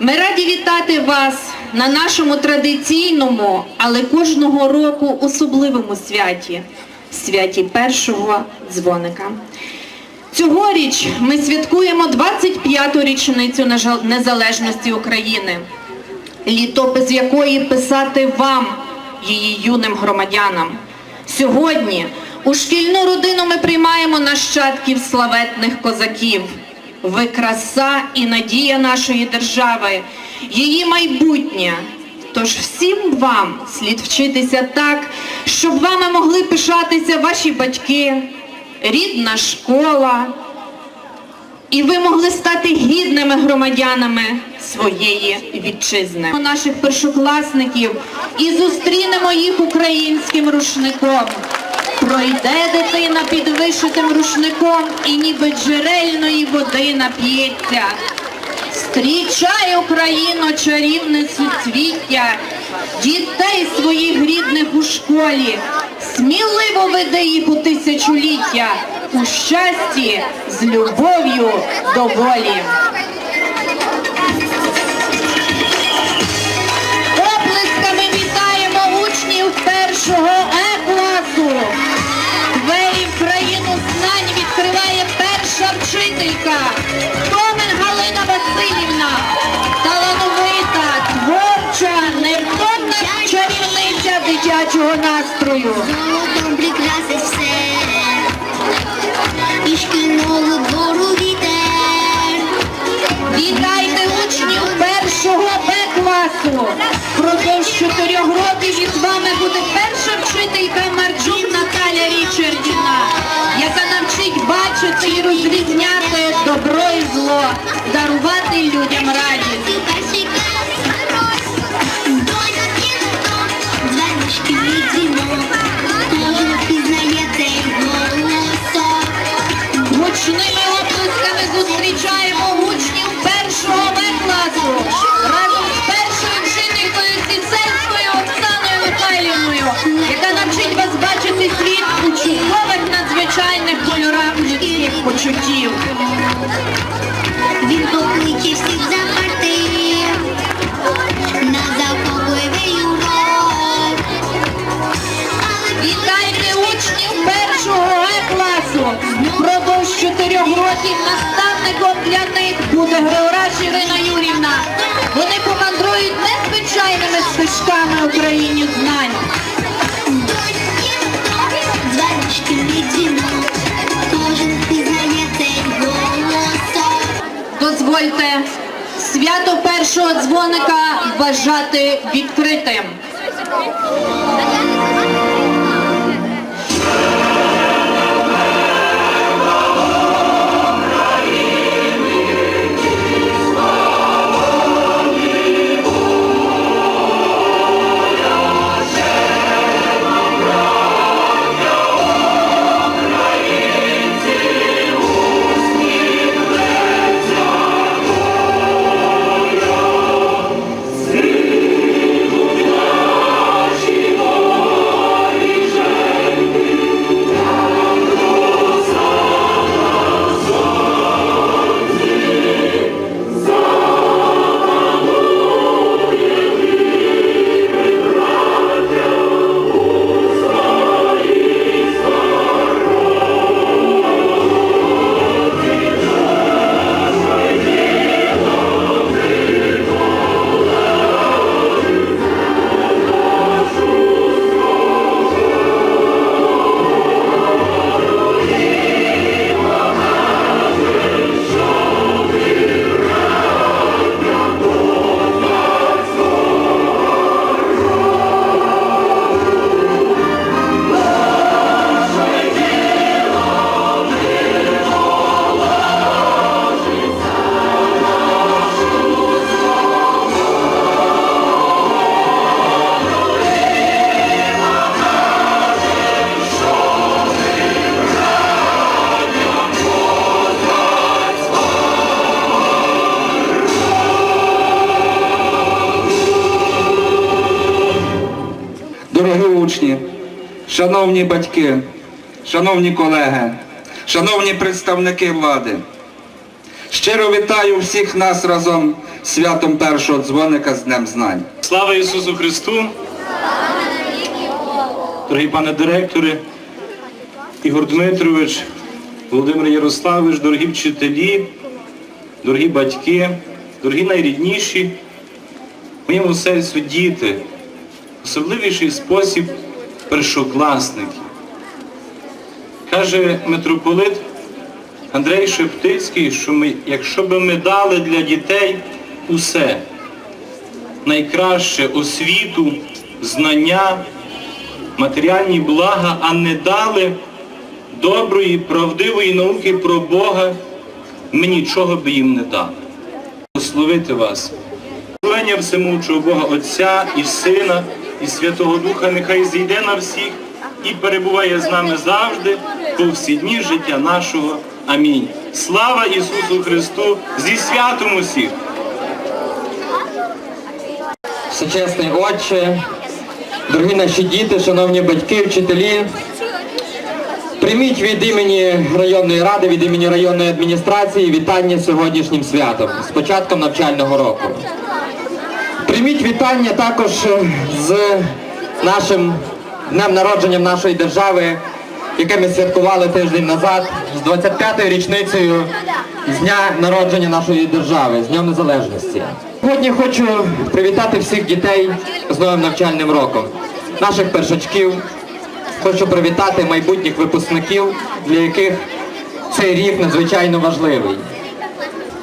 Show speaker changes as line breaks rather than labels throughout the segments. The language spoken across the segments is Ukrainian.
Ми раді вітати вас на нашому традиційному, але кожного року особливому святі святі першого дзвоника. Цьогоріч ми святкуємо 25-ту річницю незалежності України, літопис якої писати вам, її юним громадянам. Сьогодні у шкільну родину ми приймаємо нащадків славетних козаків. Ви краса і надія нашої держави, її майбутнє. Тож всім вам слід вчитися так, щоб вами могли пишатися ваші батьки, рідна школа, і ви могли стати гідними громадянами своєї вітчизни. Наших першокласників і зустрінемо їх українським рушником. Пройде дитина під вишитим рушником і ніби джерельної води нап'ється. Зустрічай, Україно, чарівницю цвіття, дітей своїх рідних у школі, сміливо веди їх у тисячоліття, у щасті з любов'ю до волі. Оплесками вітаємо учнів першого Е-класу. Вчителька Томен Галина Васильівна. Талановита, творча, невтомна чарівниця дитячого настрою.
Золотом прикрасить все, і шкільного двору вітер.
Вітайте учнів першого Б-класу. Впродовж чотирьох років із вами буде перша вчителька Марчук Наталя Річардівна, яка бачити і розрізняти добро і зло, дарувати людям радість. Гучними оплесками зустрічаємо доня Ірина Юрівна. Вони помандрують незвичайними стежками Україні знань. Дозвольте свято першого дзвоника вважати відкритим.
Шановні батьки, шановні колеги, шановні представники влади, Щиро вітаю всіх нас разом з святом першого дзвоника з Днем Знань.
Слава Ісусу Христу! Дорогі пане директори, Ігор Дмитрович, Володимир Ярославович, дорогі вчителі, дорогі батьки, дорогі найрідніші, моєму серцю діти, особливіший спосіб першокласники. Каже митрополит Андрей Шептицький, що ми, якщо би ми дали для дітей усе, найкраще освіту, знання, матеріальні блага, а не дали доброї, правдивої науки про Бога, ми нічого би їм не дали. Благословити вас. Благословення всемучого Бога Отця і Сина, і Святого Духа нехай зійде на всіх і перебуває з нами завжди, по всі дні життя нашого. Амінь. Слава Ісусу Христу! Зі святом усіх!
Всечесний Отче, дорогі наші діти, шановні батьки, вчителі, прийміть від імені районної ради, від імені районної адміністрації вітання сьогоднішнім святом, з початком навчального року. Прийміть вітання також з нашим днем народженням нашої держави, яке ми святкували тиждень назад, з 25-ю річницею з дня народження нашої держави, з Днем Незалежності. Сьогодні хочу привітати всіх дітей з новим навчальним роком, наших першачків. Хочу привітати майбутніх випускників, для яких цей рік надзвичайно важливий.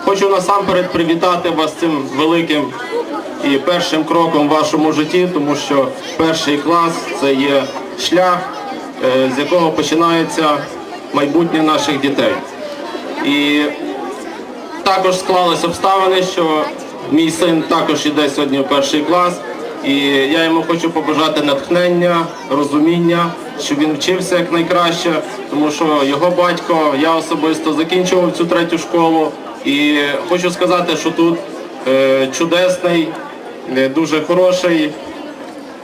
Хочу насамперед привітати вас цим великим і першим кроком в вашому житті, тому що перший клас це є шлях, е, з якого починається майбутнє наших дітей. І також склались обставини, що мій син також іде сьогодні в перший клас, і я йому хочу побажати натхнення, розуміння, щоб він вчився як найкраще, тому що його батько, я особисто закінчував цю третю школу. І хочу сказати, що тут е, чудесний, дуже хороший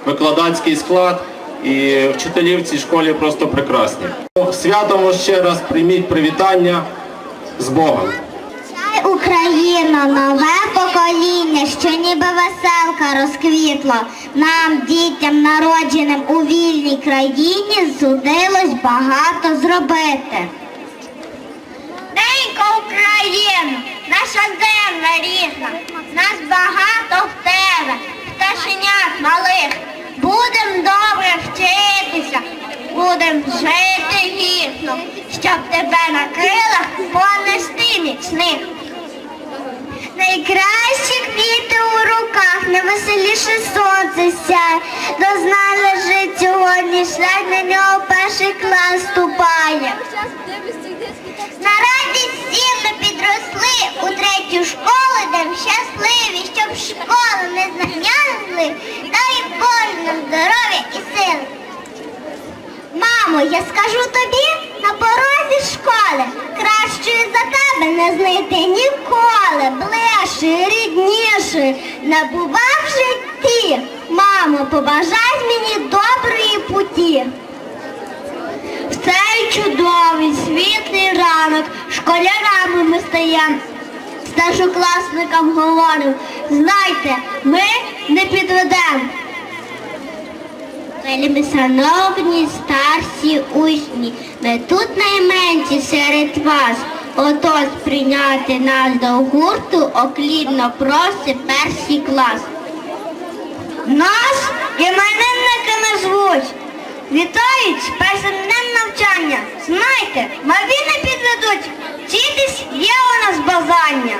викладацький склад, і вчителі в цій школі просто прекрасні. Святом ще раз прийміть привітання з Богом.
Чай Україна, нове покоління, що ніби веселка розквітла. Нам, дітям, народженим у вільній країні, судилось багато зробити. Денька Україна, наша земля рідна, нас багато в тебе, пташенят малих. Будем добре вчитися, будем жити гідно, щоб тебе на крилах понести міцних. Найкращі квіти у руках, найвеселіше сонце сяє. До знань лежить сьогодні шлях, на нього перший клас ступає. На радість всім ми підросли у третю школу, де ми щасливі, щоб школа не знання несли, та й кожному здоров'я і сили. Мамо, я скажу тобі на порозі школи, кращої за тебе не знайти ніколи, ближче, рідніше, не бува в житті. Мамо, побажай мені доброї путі. Чудовий світлий ранок школярами ми стаємо. Старшокласникам говоримо, знайте, ми не підведемо. Вельми шановні старші учні, ми тут найменші серед вас. Отож прийняти нас до гурту оклідно просить перший клас. Нас іменинниками звуть. Вітають з першим днем навчання. Знайте, малі не підведуть. Вчитись є у нас бажання.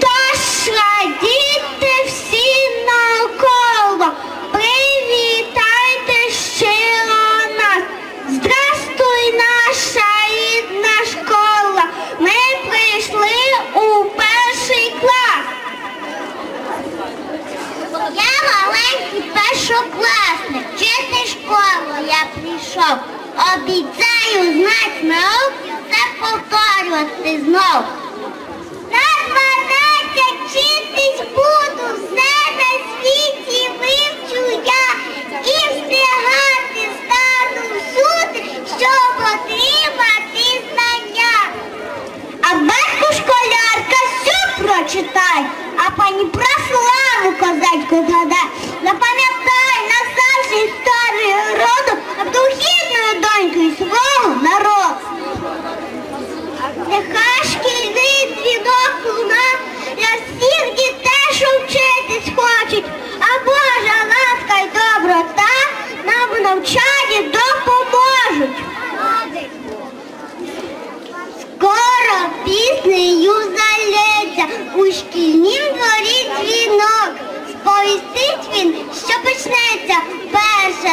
Тож радійте всі навколо, привітайте щиро нас. Здрастуй, наша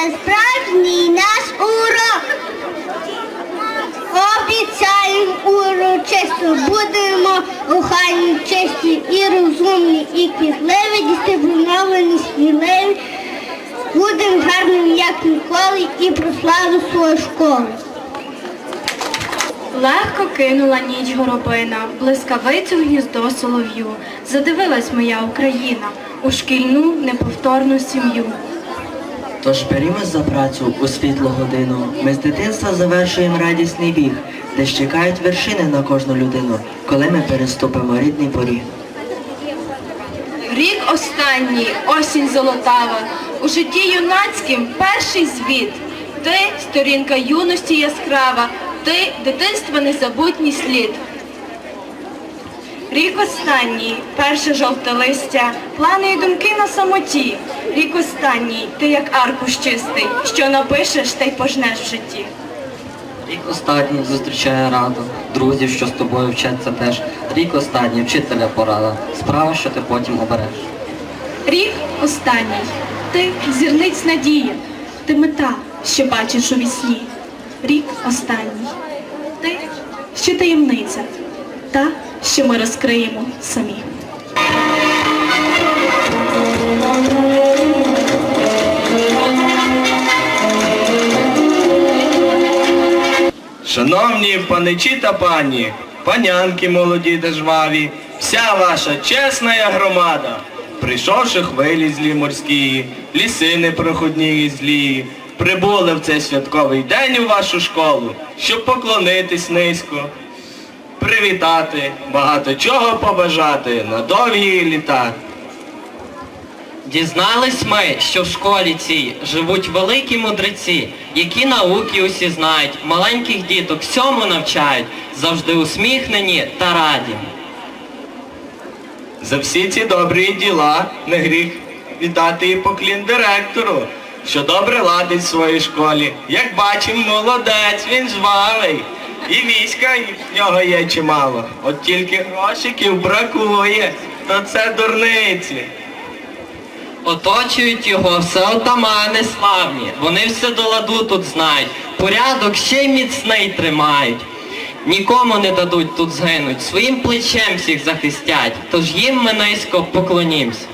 це справжній наш урок. Обіцяю урочисто будемо охайні, честі і розумні, і квітливі, дисципліновані, сміливі. Будемо гарним, як ніколи, і прославимо свою школу.
Легко кинула ніч горобина, блискавицю гніздо солов'ю. Задивилась моя Україна у шкільну неповторну сім'ю.
Тож берімось за працю у світлу годину. Ми з дитинства завершуємо радісний біг, де ж чекають вершини на кожну людину, коли ми переступимо рідний поріг.
Рік останній, осінь золотава, у житті юнацьким перший звіт. Ти сторінка юності яскрава, ти дитинства незабутній слід. Рік останній, перше жовте листя, плани і думки на самоті. Рік останній, ти як аркуш чистий, що напишеш, та й пожнеш в житті.
Рік останній зустрічає раду, друзів, що з тобою вчаться теж. Рік останній вчителя порада, справа, що ти потім обереш.
Рік останній, ти зірниць надії, ти мета, що бачиш у вісні. Рік останній, ти ще таємниця, та, що ми розкриємо самі.
Шановні паничі та пані, панянки молоді та жваві, вся ваша чесна громада, прийшовши хвилі злі морські, ліси непроходні і злі, прибули в цей святковий день у вашу школу, щоб поклонитись низько, привітати, багато чого побажати на довгі літа.
Дізнались ми, що в школі цій живуть великі мудреці, які науки усі знають, маленьких діток всьому навчають, завжди усміхнені та раді.
За всі ці добрі діла не гріх віддати і поклін директору, що добре ладить в своїй школі. Як бачимо, молодець, він жвавий. І війська в нього є чимало. От тільки грошиків бракує, то це дурниці.
Оточують його все отамани славні, вони все до ладу тут знають, порядок ще й міцний тримають. Нікому не дадуть тут згинуть, своїм плечем всіх захистять, тож їм ми низько поклонімся.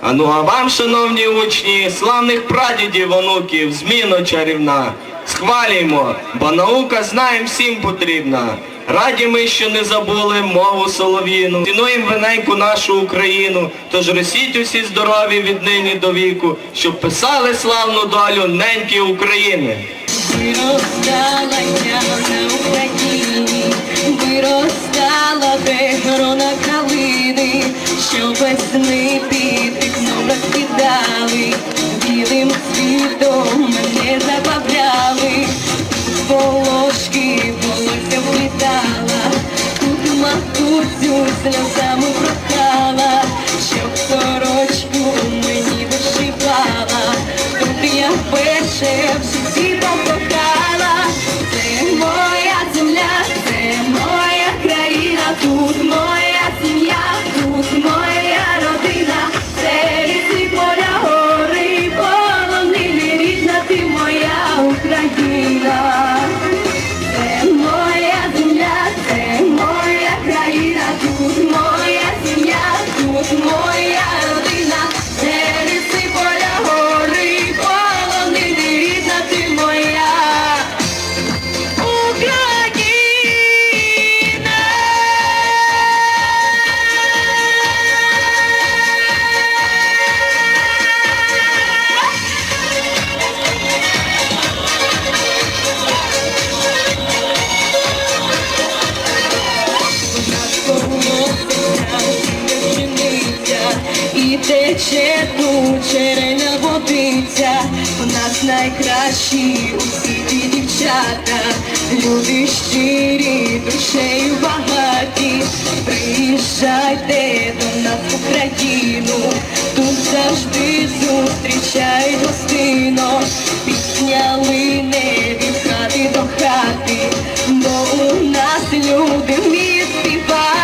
А ну а вам, шановні учні, славних прадідів, онуків, зміну чарівна. Схвалюємо, бо наука знаєм всім потрібна. Раді ми, що не забули мову солов'їну. Цінуємо виненьку нашу Україну, тож росіть усі здорові віднині до віку, щоб писали славну долю неньки України.
Виростала я на Україні, виростала грона калини, що весни під вікном розкидали, білим світом мене забавляли, волошки волосся влітала, тут матусю сльозами прохала, щоб сорочку мені вишивала, тут я перше в тече тут череня водиця, у нас найкращі у світі дівчата, люди щирі, душею багаті, приїжджайте до нас в Україну, тут завжди зустрічають гостино, пісня лине від хати до хати, бо у нас люди вміють співати,